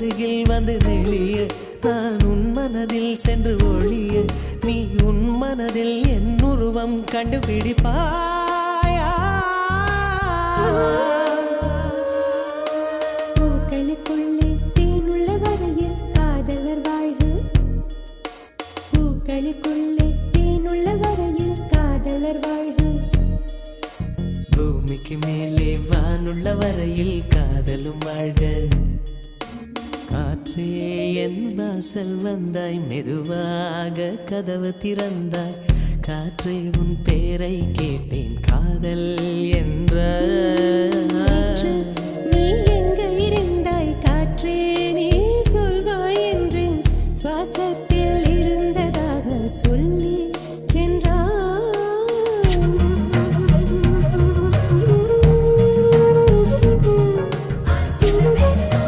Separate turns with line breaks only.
அருகில் வந்து நெளிய நான் உன் மனதில் சென்று ஒளிய. நீ உன் மனதில் என் உருவம் கண்டுபிடிப்பாயா?
பூக்களுக்குள்ளே தேனுள்ள வரையில் காதலர் வாழ்வு பூக்களுக்குள்ளே தேனுள்ள வரையில் காதலர் வாழ்வு
பூமிக்கு மேலே வானுள்ள வரையில் காதலும் வாழ்க. அன்பே என் வாசல் வந்தாய் மெதுவாக கதவு திறந்தாய். காற்றை உன் பேரை கேட்டேன் காதல் என்ற நீ எங்க இருந்தாய்? காற்றே நீ சொல்வாய் என்றேன். சுவாசத்தில் இருந்ததாக சொல்